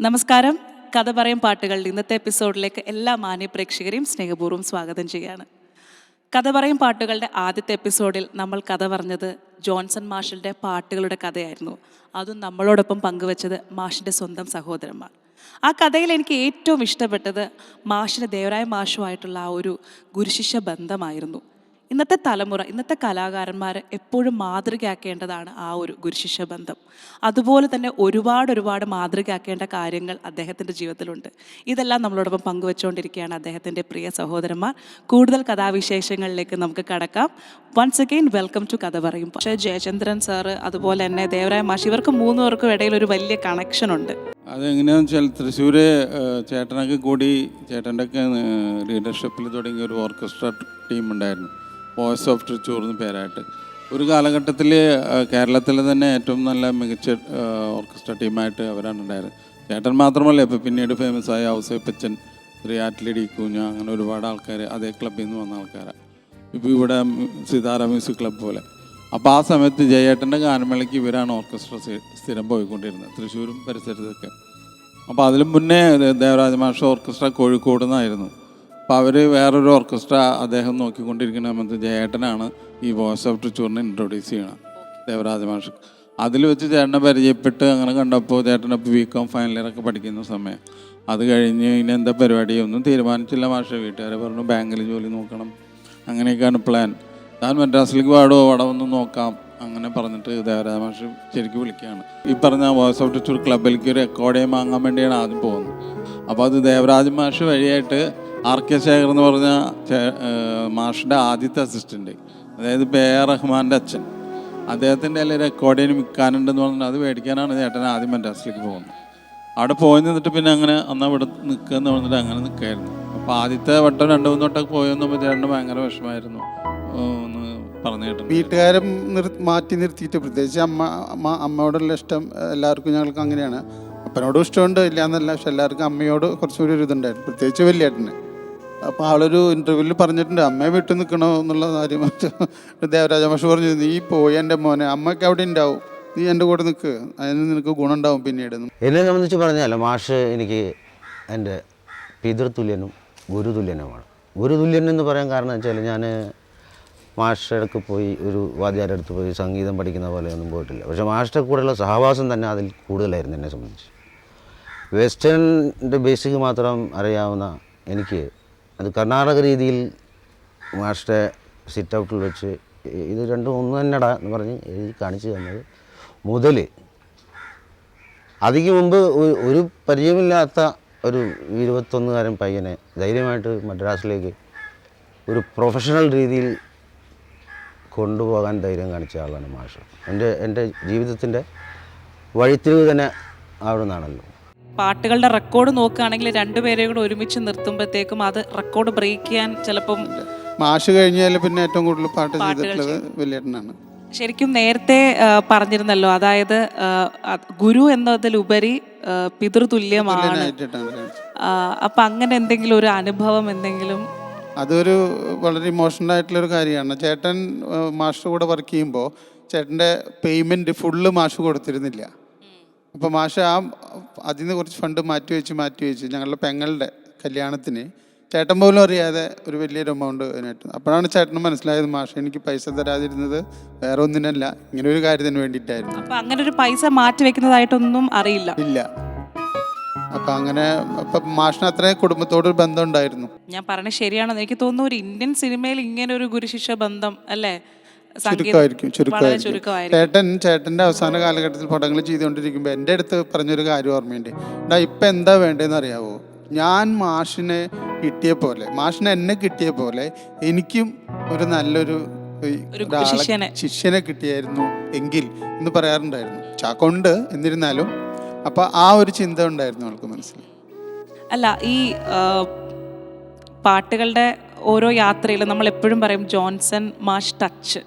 നമസ്കാരം. കഥ പറയും പാട്ടുകളുടെ ഇന്നത്തെ എപ്പിസോഡിലേക്ക് എല്ലാ മാന്യ പ്രേക്ഷകരെയും സ്നേഹപൂർവം സ്വാഗതം ചെയ്യാണ്. കഥ പറയും പാട്ടുകളുടെ ആദ്യത്തെ എപ്പിസോഡിൽ നമ്മൾ കഥ പറഞ്ഞത് ജോൺസൺ മാഷിന്റെ പാട്ടുകളുടെ കഥയായിരുന്നു. അതും നമ്മളോടൊപ്പം പങ്കുവച്ചത് മാഷിന്റെ സ്വന്തം സഹോദരന്മാർ. ആ കഥയിൽ എനിക്ക് ഏറ്റവും ഇഷ്ടപ്പെട്ടത് മാഷിന്റെ ദേവരായ മാഷുമായിട്ടുള്ള ആ ഒരു ഗുരുശിഷ്യ ബന്ധമായിരുന്നു. ഇന്നത്തെ തലമുറ ഇന്നത്തെ കലാകാരന്മാർ എപ്പോഴും മാതൃകയാക്കേണ്ടതാണ് ആ ഒരു ഗുരുശിഷ്യ ബന്ധം. അതുപോലെ തന്നെ ഒരുപാട് ഒരുപാട് മാതൃകയാക്കേണ്ട കാര്യങ്ങൾ അദ്ദേഹത്തിന്റെ ജീവിതത്തിലുണ്ട്. ഇതെല്ലാം നമ്മളോടൊപ്പം പങ്കുവെച്ചുകൊണ്ടിരിക്കുകയാണ് അദ്ദേഹത്തിന്റെ പ്രിയ സഹോദരന്മാർ. കൂടുതൽ കഥാവിശേഷങ്ങളിലേക്ക് നമുക്ക് കടക്കാം. വൺസ് അഗെയിൻ വെൽക്കം ടു കഥ പറയും പക്ഷേ ജയചന്ദ്രൻ സാറ് അതുപോലെ തന്നെ ദേവരായ മാഷി ഇവർക്ക് മൂന്ന് പേർക്കും ഇടയിൽ ഒരു വലിയ കണക്ഷൻ ഉണ്ട്. അതെങ്ങനെയാണെന്ന് വെച്ചാൽ തൃശ്ശൂർ ചേട്ടനൊക്കെ കൂടി ചേട്ടന്റെ ഒക്കെ ലീഡർഷിപ്പിൽ തുടങ്ങിയ ഒരു ഓർക്കസ്ട്ര ടീം ഉണ്ടായിരുന്നു. വോയിസ് ഓഫ് തൃശ്ശൂർ എന്ന് പേരായിട്ട്. ഒരു കാലഘട്ടത്തിൽ കേരളത്തിൽ തന്നെ ഏറ്റവും നല്ല മികച്ച ഓർക്കസ്ട്ര ടീമായിട്ട് അവരാണ് ഉണ്ടായിരുന്നത് ചേട്ടൻ മാത്രമല്ല ഇപ്പോൾ പിന്നീട് ഫേമസ് ആയ ഔസേപ്പച്ചൻ ശ്രീയാറ്റിലടി കൂഞ്ഞ അങ്ങനെ ഒരുപാട് ആൾക്കാർ അതേ ക്ലബ്ബിൽ നിന്ന് വന്ന ആൾക്കാരാണ് ഇപ്പോൾ ഇവിടെ സിതാര മ്യൂസിക് ക്ലബ്ബ് പോലെ. അപ്പോൾ ആ സമയത്ത് ജയേട്ടന്റെ ഗാനമേളയ്ക്ക് ഇവരാണ് ഓർക്കസ്ട്ര സ്ഥി- സ്ഥിരം പോയിക്കൊണ്ടിരുന്നത് തൃശ്ശൂരും പരിസരത്തൊക്കെ. അപ്പോൾ അതിലും മുന്നേ ദേവരാജ മാഷ ഓർക്കസ്ട്ര കോഴിക്കോട് നിന്നായിരുന്നു. അപ്പോൾ അവർ വേറൊരു ഓർക്കസ്ട്ര അദ്ദേഹം നോക്കിക്കൊണ്ടിരിക്കുന്ന സമയത്ത് ജയേട്ടനാണ് ഈ വോയിസ് ഓഫ് തൃശ്ശൂരിനെ ഇൻട്രൊഡ്യൂസ് ചെയ്യണം ദേവരാജ മാഷ് അതിൽ വെച്ച് ചേട്ടനെ പരിചയപ്പെട്ട് അങ്ങനെ കണ്ടപ്പോൾ ചേട്ടനപ്പോൾ ബി കോം ഫൈനൽ ഇയറൊക്കെ പഠിക്കുന്ന സമയം. അത് കഴിഞ്ഞ് ഇനി എന്താ പരിപാടി? ഒന്നും തീരുമാനിച്ചില്ല മാഷ. വീട്ടുകാരെ പറഞ്ഞു ബാങ്കിൽ ജോലി നോക്കണം. അങ്ങനെയൊക്കെയാണ് പ്ലാൻ താൻ മദ്രാസിലേക്ക് പാടുമോ അവിടെ ഒന്ന് നോക്കാം. അങ്ങനെ പറഞ്ഞിട്ട് ദേവരാജ മാഷ് ശരിക്കും വിളിക്കുകയാണ്. ഈ പറഞ്ഞ വോയിസ് ഓഫ് ടൂർ ക്ലബിലേക്ക് ഒരു റെക്കോർഡ് ചെയ്യാൻ വാങ്ങാൻ വേണ്ടിയാണ് ആദ്യം പോകുന്നത്. അപ്പോൾ അത് ദേവരാജ മാഷ് വഴിയായിട്ട് ആർ കെ ശേഖർ എന്ന് പറഞ്ഞ മാഷിന്റെ ആദ്യത്തെ അസിസ്റ്റന്റ് അതായത് ബെ ആർ റഹ്മാന്റെ അച്ഛൻ. അദ്ദേഹത്തിന്റെ അതിൽ റെക്കോർഡിന് വിൽക്കാനുണ്ടെന്ന് പറഞ്ഞിട്ട് അത് മേടിക്കാനാണ് ചേട്ടൻ ആദ്യം മദ്രാസിലേക്ക് പോകുന്നത്. അവിടെ പോയി നിന്നിട്ട് പിന്നെ അങ്ങനെ അന്ന് അവിടെ നിൽക്കുക എന്ന് പറഞ്ഞിട്ട് അങ്ങനെ നിൽക്കായിരുന്നു അപ്പോൾ ആദ്യത്തെ വട്ടം രണ്ട് മൂന്ന് വട്ടം പോയി വന്നപ്പോൾ ചേട്ടന് ഭയങ്കര വിഷമമായിരുന്നു. ഒന്ന് പറഞ്ഞു കേട്ടു വീട്ടുകാരും നിർ മാറ്റി നിർത്തിയിട്ട് പ്രത്യേകിച്ച് അമ്മ അമ്മ അമ്മയോടുള്ള ഇഷ്ടം എല്ലാവർക്കും ഞങ്ങൾക്ക് അങ്ങനെയാണ്. അപ്പനോടും ഇഷ്ടമുണ്ട് ഇല്ല എന്നല്ല പക്ഷെ എല്ലാവർക്കും അമ്മയോട് കുറച്ചുകൂടി ഒരു ഇതുണ്ടായിരുന്നു. പ്രത്യേകിച്ച് വലിയേട്ടന്. അപ്പോൾ ആളൊരു ഇന്റർവ്യൂവിൽ പറഞ്ഞിട്ടുണ്ട് അമ്മയെ വിട്ടു നിൽക്കണോ? എന്നുള്ള കാര്യം. ദേവരാജ മാഷ് പറഞ്ഞു നീ പോയി എന്റെ മോനെ അമ്മയ്ക്ക് അവിടെ ഉണ്ടാവും. നീ എന്റെ കൂടെ നിൽക്ക് അതിന് നിനക്ക് ഗുണമുണ്ടാവും പിന്നീട്. എന്നെ സംബന്ധിച്ച് പറഞ്ഞാൽ മാഷ് എനിക്ക് എന്റെ പിതൃതുല്യനും ഗുരുതുല്യനുമാണ്. ഗുരുതുല്യൻ എന്ന് പറയാൻ കാരണം വെച്ചാൽ ഞാൻ മാഷിന്റെ അടുക്ക് പോയി ഒരു വാദ്യാരുടെ അടുത്ത് പോയി സംഗീതം പഠിക്കുന്ന പോലെ ഒന്നും പോയിട്ടില്ല. പക്ഷേ മാഷ്ടെ കൂടെയുള്ള സഹവാസം തന്നെ അതിൽ കൂടുതലായിരുന്നു എന്നെ സംബന്ധിച്ച്. വെസ്റ്റേണിന്റെ ബേസിക് മാത്രം അറിയാവുന്ന എനിക്ക് അത് കർണാടക രീതിയിൽ മാഷ്ടെ സിറ്റ് ഔട്ടിൽ വെച്ച് ഇത് രണ്ടും ഒന്ന് തന്നെടാ എന്ന് പറഞ്ഞ് എഴുതി കാണിച്ചു തന്നത്. മുതൽ അതിക്ക് മുമ്പ് ഒരു പരിചയമില്ലാത്ത ഒരു ഇരുപത്തൊന്നുകാരൻ പയ്യനെ ധൈര്യമായിട്ട് മദ്രാസിലേക്ക് ഒരു പ്രൊഫഷണൽ രീതിയിൽ കൊണ്ടുപോകാൻ ധൈര്യം കാണിച്ച ആളാണ് മാഷ്. എന്റെ എന്റെ ജീവിതത്തിന്റെ വഴിത്തിരിവ് തന്നെ അവിടെ നിന്നാണല്ലോ പാട്ടുകളുടെ റെക്കോർഡ് നോക്കുകയാണെങ്കിൽ രണ്ടുപേരെയും കൂടെ ഒരുമിച്ച് നിർത്തുമ്പോഴത്തേക്കും അത് റെക്കോർഡ് ബ്രേക്ക് ചെയ്യാൻ ചിലപ്പം മാഷ് കഴിഞ്ഞാൽ പിന്നെ ഏറ്റവും കൂടുതൽ പാട്ട് ചെയ്തിട്ടുള്ളത് വലിയേട്ടനാണ്. ശരിക്കും നേരത്തെ പറഞ്ഞിരുന്നല്ലോ അതായത് ഗുരു എന്നതിലുപരി പിതൃതുല്യമാണ്. അപ്പൊ അങ്ങനെ എന്തെങ്കിലും ഒരു അനുഭവം എന്തെങ്കിലും? അതൊരു വളരെ ഇമോഷണൽ ആയിട്ടുള്ള ഒരു കാര്യമാണ്. ചേട്ടൻ മാഷ് കൂടെ വർക്ക് ചെയ്യുമ്പോൾ ചേട്ടന്റെ പേയ്മെന്റ് ഫുള്ള് മാഷ് കൊടുത്തിരുന്നില്ല. അപ്പോൾ മാഷ ആ അതിൽ നിന്ന് കുറച്ച് ഫണ്ട് മാറ്റി വെച്ച് മാറ്റി വെച്ച് ഞങ്ങളുടെ പെങ്ങളുടെ കല്യാണത്തിന് ചേട്ടൻ പോലും അറിയാതെ ഒരു വലിയൊരു എമൗണ്ട് അതിനായിട്ട്. അപ്പോഴാണ് ചേട്ടന് മനസ്സിലായത് മാഷ എനിക്ക് പൈസ തരാതിരുന്നത് വേറെ ഒന്നിനല്ല ഇങ്ങനെ ഒരു കാര്യത്തിന് വേണ്ടിയിട്ടായിരുന്നു. അപ്പൊ അങ്ങനെ ഒരു പൈസ മാറ്റി വെക്കുന്നതായിട്ടൊന്നും അറിയില്ല. ഇല്ല. അപ്പം അങ്ങനെ അപ്പം മാഷിന് അത്രയും കുടുംബത്തോടൊരു ബന്ധം ഉണ്ടായിരുന്നു. ഞാൻ പറഞ്ഞത് ശരിയാണെന്ന് എനിക്ക് തോന്നുന്നു. ഒരു ഇന്ത്യൻ സിനിമയിൽ ഇങ്ങനെ ഒരു ഗുരുശിഷ്യ ബന്ധം അല്ലേ? ചുരുക്കമായിരിക്കും ചേട്ടൻ ചേട്ടന്റെ അവസാന കാലഘട്ടത്തിൽ പടങ്ങൾ ചെയ്തുകൊണ്ടിരിക്കുമ്പോൾ എന്റെ അടുത്ത് പറഞ്ഞൊരു കാര്യം ഓർമ്മയുണ്ട്. ഡാ ഇപ്പം എന്താ വേണ്ടതെന്ന് അറിയാവോ ഞാൻ മാഷിനെ കിട്ടിയ പോലെ മാഷിനെ എന്നെ കിട്ടിയ പോലെ എനിക്കും ഒരു നല്ലൊരു ശിഷ്യനെ. കിട്ടിയായിരുന്നു എങ്കിൽ എന്ന് പറയാറുണ്ടായിരുന്നു. ചാക്കൊണ്ട് എന്നിരുന്നാലും അപ്പൊ ആ ഒരു ചിന്ത ഉണ്ടായിരുന്നു അവൾക്ക് മനസ്സിൽ. അല്ല ഈ പാട്ടുകളുടെ ഓരോ യാത്രയിലും നമ്മൾ എപ്പോഴും പറയും ജോൺസൺ മാഷ് ടച്ച്.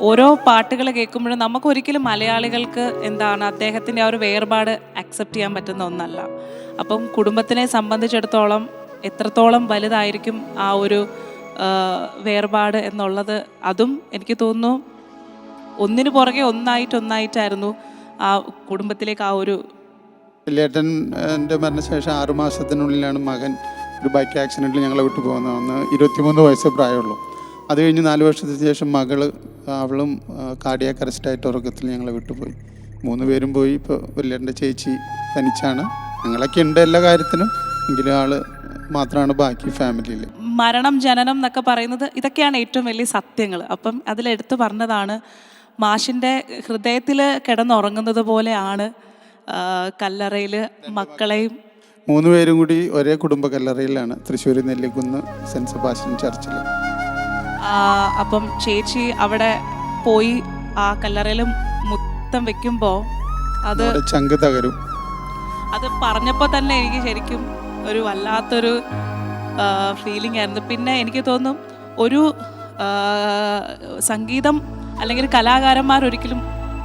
ഓരോ പാട്ടുകൾ കേൾക്കുമ്പോഴും നമുക്ക് ഒരിക്കലും മലയാളികൾക്ക് എന്താണ് അദ്ദേഹത്തിന്റെ ആ ഒരു വേർപാട് അക്സെപ്റ്റ് ചെയ്യാൻ പറ്റുന്ന ഒന്നല്ല. അപ്പം കുടുംബത്തിനെ സംബന്ധിച്ചിടത്തോളം എത്രത്തോളം വലുതായിരിക്കും ആ ഒരു വേർപാട് എന്നുള്ളത് അതും എനിക്ക് തോന്നുന്നു ഒന്നിനു പുറകെ ഒന്നായിട്ട് ഒന്നായിട്ടായിരുന്നു ആ കുടുംബത്തിലേക്ക് ആ ഒരു വലിയേട്ടൻ എന്റെ മരണശേഷം ആറുമാസത്തിനുള്ളിലാണ് മകൻ ഒരു ബൈക്ക് ആക്സിഡന്റിൽ ഞങ്ങളെ വിട്ടു പോകുന്നത്. ഇരുപത്തിമൂന്ന് വയസ്സേ പ്രായമുള്ളൂ. അത് കഴിഞ്ഞ് നാല് വർഷത്തിന് ശേഷം മകൾ അവളും കാർഡിയാക്ക് അറസ്റ്റായിട്ട് ഉറക്കത്തിൽ ഞങ്ങളെ വിട്ടുപോയി. മൂന്ന് പേരും പോയി. ഇപ്പോൾ വലിയേട്ടന്റെ ചേച്ചി തനിച്ചാണ്. ഞങ്ങളൊക്കെ ഉണ്ട് എല്ലാ കാര്യത്തിനും. എങ്കിലും ആൾ മാത്രമാണ് ബാക്കി ഫാമിലിയിൽ മരണം ജനനം എന്നൊക്കെ പറയുന്നത് ഇതൊക്കെയാണ് ഏറ്റവും വലിയ സത്യങ്ങൾ അപ്പം അതിലെടുത്ത് പറഞ്ഞതാണ് മാഷിന്റെ ഹൃദയത്തിൽ കിടന്നുറങ്ങുന്നത് പോലെയാണ് കല്ലറയിൽ മക്കളെയും മൂന്ന് പേരും കൂടി ഒരേ കുടുംബ കല്ലറയിലാണ് തൃശ്ശൂർ നെല്ലിക്കുന്ന് സെന്റ് സെബാസ്റ്റ്യൻ ചർച്ചിൽ അപ്പം ചേച്ചി അവിടെ പോയി ആ കല്ലറയിൽ മുത്തം വെക്കുമ്പോൾ അത് ചങ്ക് തകരും. അത് പറഞ്ഞപ്പോൾ തന്നെ എനിക്ക് ശരിക്കും ഒരു വല്ലാത്തൊരു ഫീലിംഗ് ആയിരുന്നു. പിന്നെ എനിക്ക് തോന്നും ഒരു സംഗീതം അല്ലെങ്കിൽ കലാകാരന്മാർ ഒരിക്കലും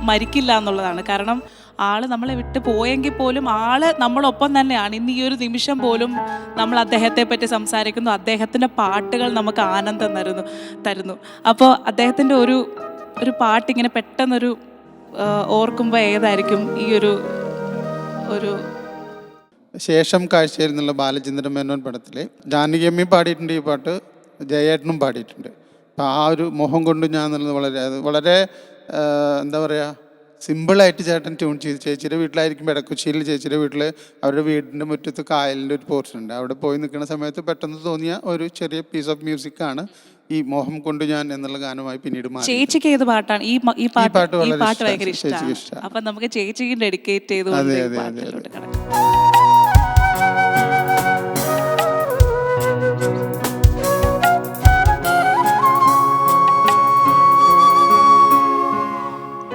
മരിക്കില്ല എന്നുള്ളതാണ്. കാരണം ആൾ നമ്മളെ വിട്ട് പോയെങ്കിൽ പോലും ആൾ നമ്മളൊപ്പം തന്നെയാണ്. ഇന്ന് ഈ ഒരു നിമിഷം പോലും നമ്മൾ അദ്ദേഹത്തെ പറ്റി സംസാരിക്കുന്നു. അദ്ദേഹത്തിന്റെ പാട്ടുകൾ നമുക്ക് ആനന്ദം തരുന്നു തരുന്നു. അപ്പോൾ അദ്ദേഹത്തിന്റെ ഒരു ഒരു പാട്ട് ഇങ്ങനെ പെട്ടെന്നൊരു ഓർക്കുമ്പോൾ ഏതായിരിക്കും ഈ ഒരു ഒരു ശേഷം കാഴ്ചയിൽ നിന്നുള്ള ബാലചന്ദ്രൻ മേനോൻ പടത്തിൽ ജാനകിയമ്മയും പാടിയിട്ടുണ്ട് ഈ പാട്ട് ജയേട്ടനും പാടിയിട്ടുണ്ട്. അപ്പോൾ ആ ഒരു മോഹം കൊണ്ട് ഞാൻ എന്നുള്ളത് വളരെ വളരെ എന്താ പറയുക സിമ്പിളായിട്ട് ചേട്ടൻ ട്യൂൺ ചെയ്ത് ചേച്ചിയുടെ വീട്ടിലായിരിക്കും ഇടക്കൊച്ചിയിൽ ചേച്ചിയുടെ വീട്ടിൽ അവരുടെ വീടിന്റെ മുറ്റത്ത് കായലിന്റെ ഒരു പോർഷൻ ഉണ്ട്. അവിടെ പോയി നിൽക്കുന്ന സമയത്ത് പെട്ടെന്ന് തോന്നിയ ഒരു ചെറിയ പീസ് ഓഫ് മ്യൂസിക്കാണ് ഈ മോഹം കൊണ്ട് ഞാൻ എന്നുള്ള ഗാനമായി പിന്നീട് ചേച്ചിക്ക് ഏത് പാട്ടാണ്? ഈ പാട്ട് വളരെ ഇഷ്ടാ. ചേച്ചിക്ക് ഇഷ്ടമാണ് അപ്പൊ നമുക്ക് ചേച്ചിക്ക് ഡെഡിക്കേറ്റ് ചെയ്ത് അതെ, അതെ, അതെ,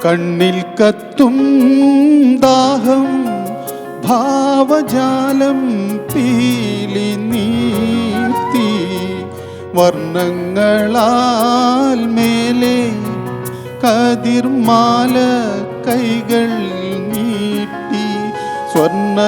കണ്ണിൽ കത്തും ദാഹം ഭാവജാലം പീലി നീർത്തി വർണങ്ങളാൽ മേലെ കതിർമാല കൈകൾ നീട്ടി. സ്വർണത്തേരേറി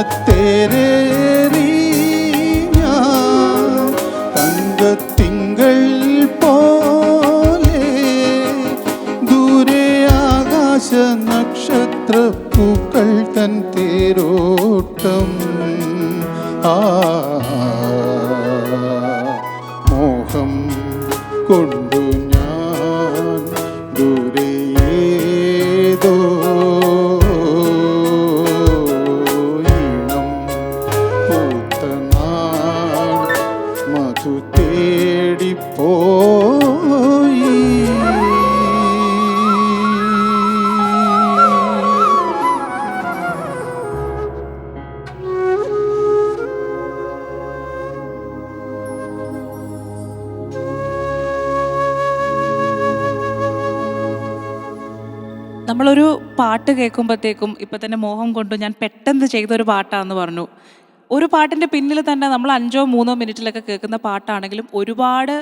നമ്മളൊരു പാട്ട് കേൾക്കുമ്പോഴത്തേക്കും ഇപ്പൊ തന്നെ മോഹം കൊണ്ട് ഞാൻ പെട്ടെന്ന് ചെയ്ത ചെയ്തൊരു പാട്ടാന്ന് പറഞ്ഞു. ഒരു പാട്ടിന്റെ പിന്നിൽ തന്നെ നമ്മൾ അഞ്ചോ മൂന്നോ മിനിറ്റിലൊക്കെ കേൾക്കുന്ന പാട്ടാണെങ്കിലും ഒരുപാട്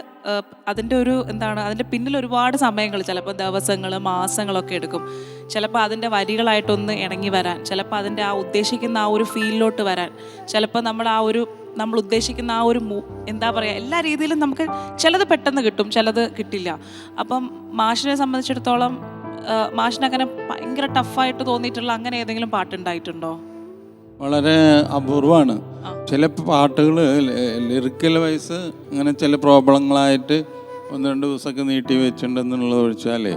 അതിന്റെ ഒരു എന്താണ് അതിന്റെ പിന്നിൽ ഒരുപാട് സമയങ്ങൾ ചിലപ്പോൾ ദിവസങ്ങൾ മാസങ്ങളൊക്കെ എടുക്കും. ചിലപ്പോൾ അതിന്റെ വരികളായിട്ടൊന്ന് ഇണങ്ങി വരാൻ ചിലപ്പോൾ അതിന്റെ ആ ഉദ്ദേശിക്കുന്ന ആ ഒരു ഫീലിലോട്ട് വരാൻ ചിലപ്പോൾ നമ്മൾ ആ ഒരു നമ്മൾ ഉദ്ദേശിക്കുന്ന ആ ഒരു എന്താ പറയുക എല്ലാ രീതിയിലും നമുക്ക് ചിലത് പെട്ടെന്ന് കിട്ടും ചിലത് കിട്ടില്ല. അപ്പം മാഷിനെ സംബന്ധിച്ചിടത്തോളം ആഹ് മാഷിന് അങ്ങനെ ഭയങ്കര ടഫായിട്ട് തോന്നിയിട്ടുള്ള അങ്ങനെ ഏതെങ്കിലും പാട്ടുണ്ടായിട്ടുണ്ടോ? വളരെ അപൂർവമാണ്. ചില പാട്ടുകൾ ലിറിക്കൽ വൈസ് അങ്ങനെ ചില പ്രോബ്ലങ്ങളായിട്ട് ഒന്ന് രണ്ട് ദിവസമൊക്കെ നീട്ടി വെച്ചിട്ടുണ്ടെന്നുള്ളത് ഒഴിച്ചാലേ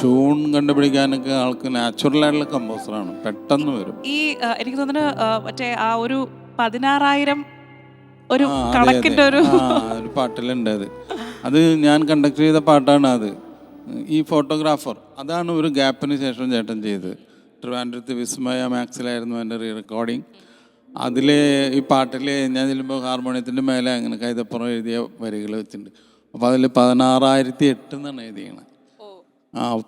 ട്യൂൺ കണ്ടുപിടിക്കാനൊക്കെ ആൾക്ക് നാച്ചുറൽ ആയിട്ടുള്ള കമ്പോസറാണ് പെട്ടെന്ന് വരും. ഈ എനിക്ക് തോന്നുന്നു മറ്റേ ആ ഒരു പതിനാറായിരം ഒരു കണക്കിന്റെ ഒരു പാട്ടിലുണ്ട് അത്. അത് ഞാൻ കണ്ടക്ട് ചെയ്ത പാട്ടാണ് അത്. ഈ ഫോട്ടോഗ്രാഫർ അതാണ് ഒരു ഗ്യാപ്പിന് ശേഷം ചേട്ടൻ ചെയ്തത്. ട്രിവാൻഡ്രത്ത് വിസ്മയ മാക്സിലായിരുന്നു എന്റെ റീ റെക്കോർഡിങ് അതിലെ ഈ പാട്ടിൽ ഞാൻ ചെല്ലുമ്പോൾ ഹാർമോണിയത്തിന്റെ മേലെ അങ്ങനെ കൈതപ്പുറം എഴുതിയ വരികൾ വെച്ചിട്ടുണ്ട്. അപ്പോൾ അതിൽ പതിനാറായിരത്തി എട്ട് എന്നാണ് എഴുതിയത് ആ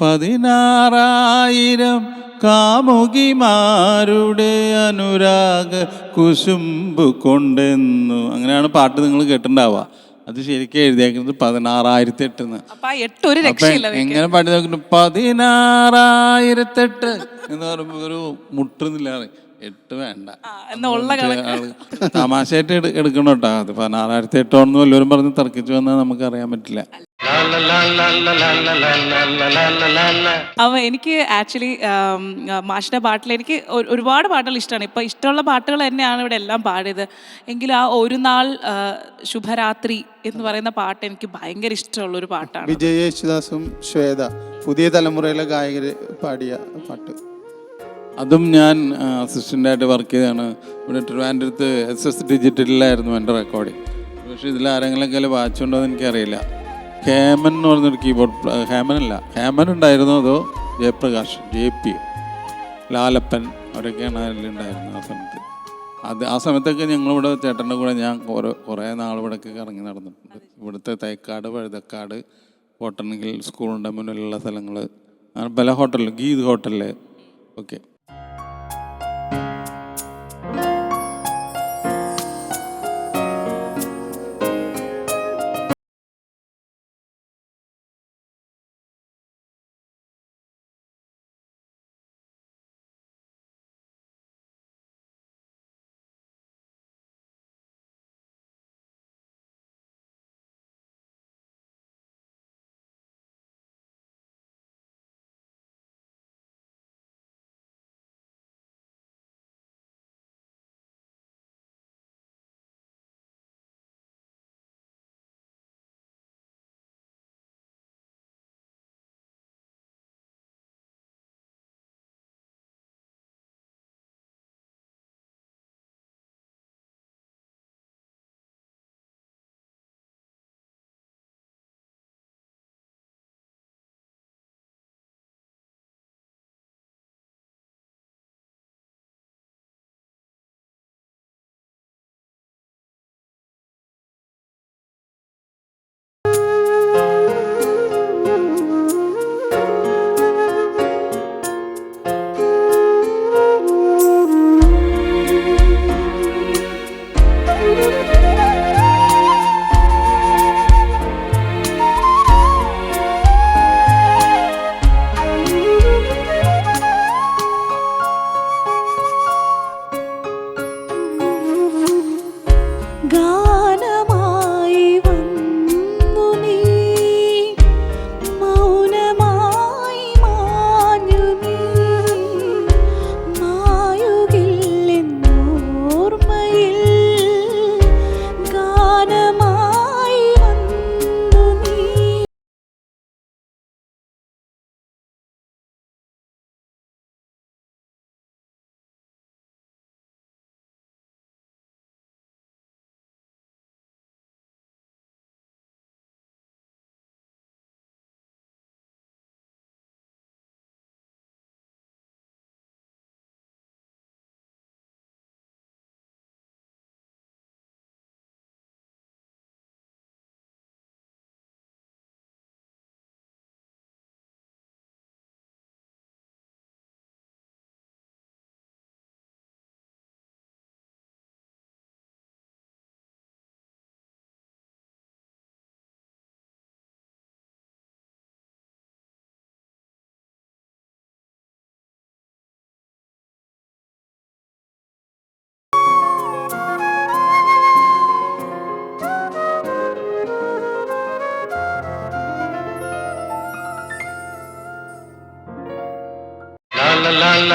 പതിനാറായിരം കാമുകിമാരുടെ അനുരാഗ കുശുമ്പ് കൊണ്ടെന്നു. അങ്ങനെയാണ് പാട്ട് നിങ്ങൾ കേട്ടിട്ടുണ്ടാവുക. അത് ശരിക്കും എഴുതിയേക്കുന്നത് പതിനാറായിരത്തി എട്ട് ഒരു അപ്പൊ രക്ഷയില്ല എങ്ങനെ പാടി നോക്കുന്നു? പതിനാറായിരത്തെട്ട് എന്ന് പറയുമ്പോൾ ഒരു മുട്ടുന്നില്ല എട്ട് വേണ്ട. തമാശയായിട്ട് എടു- എടുക്കണം കേട്ടോ അത് പതിനാറായിരത്തി എട്ടോന്ന് വല്ലവരും പറഞ്ഞ് തർക്കിച്ചു വന്നാൽ നമുക്ക് അറിയാൻ പറ്റില്ല. അപ്പോൾ എനിക്ക് ആക്ച്വലി മാഷിന്റെ പാട്ടിൽ എനിക്ക് ഒരുപാട് പാട്ടുകൾ ഇഷ്ടമാണ്. ഇപ്പൊ ഇഷ്ടമുള്ള പാട്ടുകൾ തന്നെയാണ് ഇവിടെ എല്ലാം പാടിയത്. എങ്കിലും ആ ഒരു നാൾ ശുഭരാത്രി എന്ന് പറയുന്ന പാട്ട് എനിക്ക് ഭയങ്കര ഇഷ്ടമുള്ള ഒരു പാട്ടാണ്. വിജയ് യേശുദാസും ശ്വേത പുതിയ തലമുറയിലെ ഗായകർ പാടിയ പാട്ട്. അതും ഞാൻ അസിസ്റ്റന്റായിട്ട് വർക്ക് ചെയ്താണ് ഇവിടെ ട്രിവാൻഡ്രത്ത് എസ് എസ് ഡിജിറ്റലിലായിരുന്നു എന്റെ റെക്കോർഡിങ് പക്ഷേ ഇതിൽ ആരെങ്കിലൊക്കെ വാച്ചുണ്ടോ എന്ന് എനിക്കറിയില്ല. ഹേമൻ എന്ന് പറഞ്ഞൊരു കീബോർഡ് ഹേമൻ അല്ല ഹേമൻ ഉണ്ടായിരുന്നു അതോ ജയപ്രകാശ്? J P. ലാലപ്പൻ അവരൊക്കെയാണ് അതിലുണ്ടായിരുന്നത് ആ സമയത്ത്. അത് ആ സമയത്തൊക്കെ ഞങ്ങളിവിടെ ചേട്ടന്റെ കൂടെ ഞാൻ കുറേ നാൾ ഇവിടെയൊക്കെ കറങ്ങി നടന്നിട്ടുണ്ട്. ഇവിടുത്തെ തൈക്കാട് വഴുതക്കാട് കോട്ടണങ്കിൽ സ്കൂളിന്റെ മുന്നിലുള്ള സ്ഥലങ്ങൾ പല ഹോട്ടലിൽ ഗീത് ഹോട്ടലിൽ okay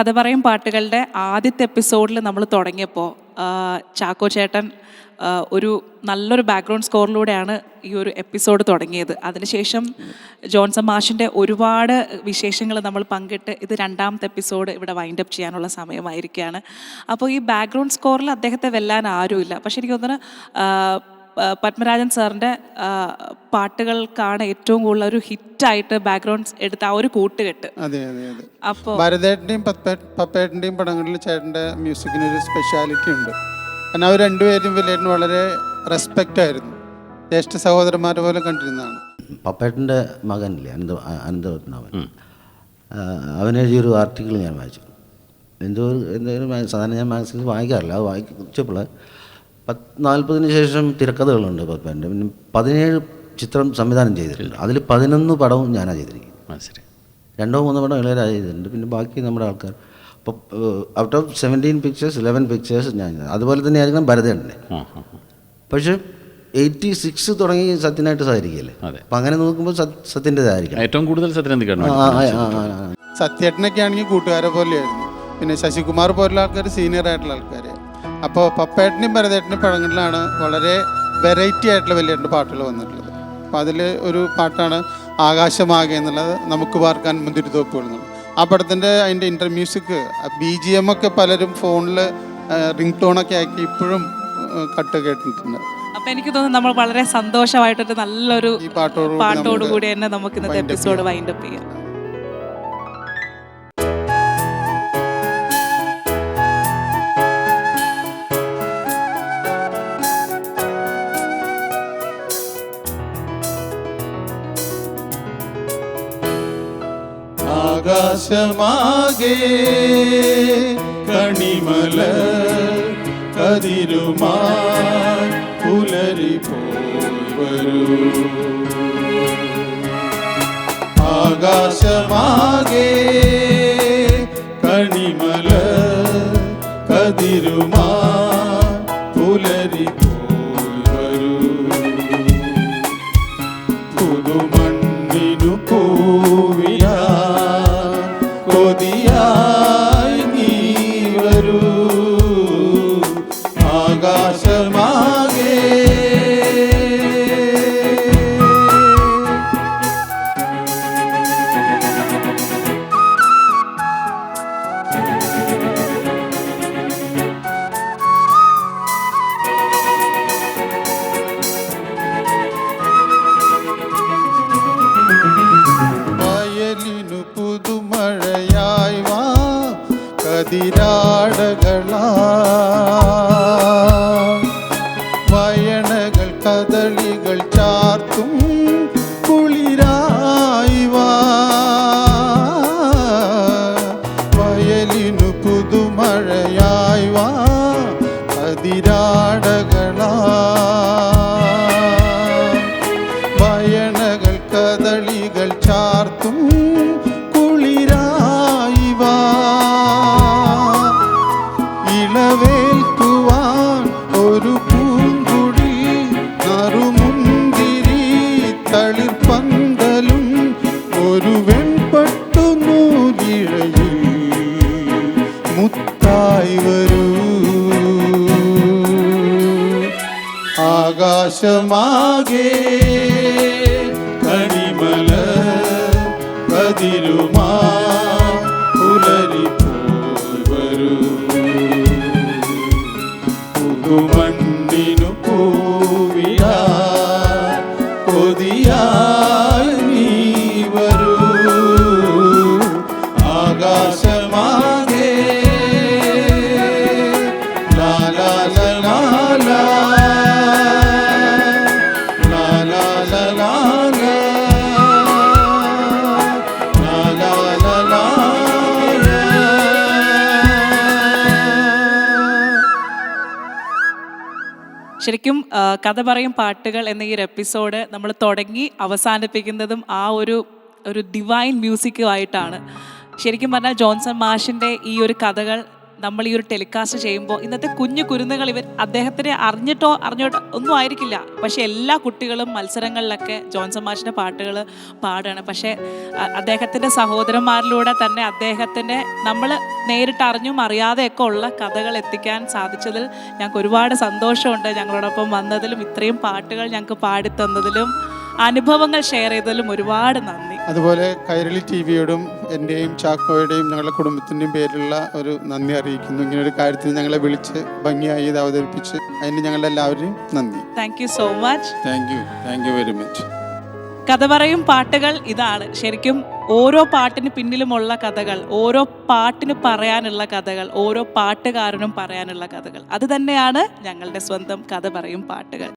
കഥ പറയും പാട്ടുകളുടെ ആദ്യത്തെ എപ്പിസോഡിൽ നമ്മൾ തുടങ്ങിയപ്പോൾ ചാക്കോ ചേട്ടൻ ഒരു നല്ലൊരു ബാക്ക്ഗ്രൗണ്ട് സ്കോറിലൂടെയാണ് ഈ ഒരു എപ്പിസോഡ് തുടങ്ങിയത്. അതിനുശേഷം ജോൺസൺ മാഷിന്റെ ഒരുപാട് വിശേഷങ്ങൾ നമ്മൾ പങ്കിട്ട് ഇത് രണ്ടാമത്തെ എപ്പിസോഡ് ഇവിടെ വൈൻഡ് അപ്പ് ചെയ്യാനുള്ള സമയമായിരിക്കുകയാണ് അപ്പോൾ ഈ ബാക്ക്ഗ്രൗണ്ട് സ്കോറിൽ അദ്ദേഹത്തെ വെല്ലാൻ ആരുമില്ല. പക്ഷെ എനിക്ക് തോന്നുന്നു പത്മരാജൻ സാറിന്റെ പാട്ടുകൾക്കാണ് ഏറ്റവും കൂടുതൽ ഒരു ഹിറ്റായിട്ട് ബാക്ക്ഗ്രൗണ്ട് എടുത്ത ആ ഒരു കൂട്ടുകെട്ട്. അതെ അതെ അതെ. അപ്പോൾ ഭരതേട്ടന്റെയും പപ്പേട്ടന്റെയും പടങ്ങളിൽ ചേട്ടന്റെ മ്യൂസിക്കിന് ഒരു സ്പെഷ്യാലിറ്റി ഉണ്ട്. കാരണം അവർ രണ്ടുപേരും വലിയ വളരെ റെസ്പെക്റ്റ് ആയിരുന്നു. ജ്യേഷ്ഠ സഹോദരന്മാരെ പോലെ കണ്ടിരുന്നതാണ്. പപ്പേട്ടന്റെ മകനില്ലേ അനന്ത അനന്തപത്മനാഭൻ. അവനെഴുതിയൊരു ആർട്ടിക്കിൾ ഞാൻ വായിച്ചു. എന്തോ ഒരു എന്തെങ്കിലും സാധാരണ ഞാൻ മാഗസിൻസ് വായിക്കാറില്ല. അത് വായിച്ചപ്പോൾ പത്ത് നാൽപ്പതിന് ശേഷം തിരക്കഥകളുണ്ട് പത്മന്റെ പിന്നെ പതിനേഴ് ചിത്രം സംവിധാനം ചെയ്തിട്ടുണ്ട്. അതിൽ പതിനൊന്ന് പടവും ഞാനാണ് ചെയ്തിരിക്കുന്നത്. ശരി. രണ്ടോ മൂന്നോ പടം ഇളയരാജ ചെയ്തിട്ടുണ്ട്. പിന്നെ ബാക്കി നമ്മുടെ ആൾക്കാർ. അപ്പോൾ out of seventeen pictures eleven pictures ഞാൻ. അതുപോലെ തന്നെ ആയിരിക്കണം ഭരതേണ്ടേ. പക്ഷേ എയ്റ്റി സിക്സ് തുടങ്ങി സത്യനായിട്ട് സാധിക്കില്ലേ അതെ. അപ്പം അങ്ങനെ നോക്കുമ്പോൾ സത്യന്റെതായിരിക്കും ഏറ്റവും കൂടുതൽ സത്യനന്ദിക്കാണ് ആ ആ ആ ആ ആ. സത്യേട്ടനൊക്കെ ആണെങ്കിൽ കൂട്ടുകാരെ പോലെയായിരുന്നു. പിന്നെ ശശികുമാർ പോലുള്ള ആൾക്കാർ സീനിയർ ആയിട്ടുള്ള ആൾക്കാർ അപ്പോൾ പപ്പേട്ടനും ഭരതേട്ടനും പഴങ്ങളിലാണ് വളരെ വെറൈറ്റി ആയിട്ടുള്ള വലിയ രണ്ട് പാട്ടുകൾ വന്നിട്ടുള്ളത്. അപ്പോൾ അതിൽ ഒരു പാട്ടാണ് ആകാശമാകെ എന്നുള്ളത് നമുക്ക് പാർക്കാൻ മുന്തിരി തോപ്പുകൾ എന്നുള്ളത് ആ പടത്തിന്റെ അതിന്റെ inter music B G M ഒക്കെ പലരും ഫോണിൽ റിംഗ് ടോണൊക്കെ ആക്കി ഇപ്പോഴും കട്ട് കേട്ടിട്ടുണ്ട്. അപ്പൊ എനിക്ക് തോന്നുന്നു നമ്മൾ വളരെ സന്തോഷമായിട്ടൊരു നല്ലൊരു പാട്ടോടുകൂടി പാട്ടോട് പാട്ടോട് കൂടി തന്നെ നമുക്ക് ഇന്നത്തെ എപ്പിസോഡ് വൈൻഡപ്പ് ചെയ്യാം. ആകാശമാകെ കണിമല കതിരുമായി പുലരി പോയി വരൂ. ആകാശമാകെ കണിമല കതിരുമായി മഴയായി വാ അതിരാടക ആകാശമാകെ കണിമല കതിരുമാ പുലരി പോയി വരൂ ശരിക്കും കഥ പറയും പാട്ടുകൾ എന്ന ഈ ഒരു എപ്പിസോഡ് നമ്മൾ തുടങ്ങി അവസാനിപ്പിക്കുന്നതും ആ ഒരു ഒരു ഡിവൈൻ മ്യൂസിക്കുമായിട്ടാണ് ശരിക്കും പറഞ്ഞാൽ ജോൺസൺ മാഷിന്റെ ഈ ഒരു കഥകൾ നമ്മൾ ഈ ഒരു ടെലികാസ്റ്റ് ചെയ്യുമ്പോൾ ഇന്നത്തെ കുഞ്ഞു കുരുന്നുകൾ ഇവർ അദ്ദേഹത്തിനെ അറിഞ്ഞിട്ടോ അറിഞ്ഞിട്ടോ ഒന്നും ആയിരിക്കില്ല. പക്ഷേ എല്ലാ കുട്ടികളും മത്സരങ്ങളിലൊക്കെ ജോൺസൺ മാഷിന്റെ പാട്ടുകൾ പാടുകയാണ്. പക്ഷേ അദ്ദേഹത്തിന്റെ സഹോദരന്മാരിലൂടെ തന്നെ അദ്ദേഹത്തിന്റെ നമ്മൾ നേരിട്ട് അറിഞ്ഞും അറിയാതെയൊക്കെ ഉള്ള കഥകൾ എത്തിക്കാൻ സാധിച്ചതിൽ ഞങ്ങൾക്ക് ഒരുപാട് സന്തോഷമുണ്ട്. ഞങ്ങളോടൊപ്പം വന്നതിലും ഇത്രയും പാട്ടുകൾ ഞങ്ങൾക്ക് പാടിത്തന്നതിലും അനുഭവങ്ങൾ ഷെയർ ചെയ്തതിലും ഒരുപാട് നന്ദി. അതുപോലെ കൈരളി ടി വിയോടും എന്റെയും ചാക്കോയുടെയും ഞങ്ങളുടെ കുടുംബത്തിന്റെയും പേരിലുള്ള ഒരു നന്ദി അറിയിക്കുന്നു. ഇങ്ങനെ ഒരു കാര്യത്തിൽ ഞങ്ങളെ വിളിച്ച് ഭംഗിയായി ഇത് അവതരിപ്പിച്ച് അതിന് ഞങ്ങളുടെ എല്ലാവരെയും നന്ദി. Thank you so much thank you thank you very much കഥ പറയും പാട്ടുകൾ ഇതാണ്. ശരിക്കും ഓരോ പാട്ടിന് പിന്നിലുമുള്ള കഥകൾ ഓരോ പാട്ടിന് പറയാനുള്ള കഥകൾ ഓരോ പാട്ടുകാരനും പറയാനുള്ള കഥകൾ. അത് തന്നെയാണ് ഞങ്ങളുടെ സ്വന്തം കഥ പറയും പാട്ടുകൾ.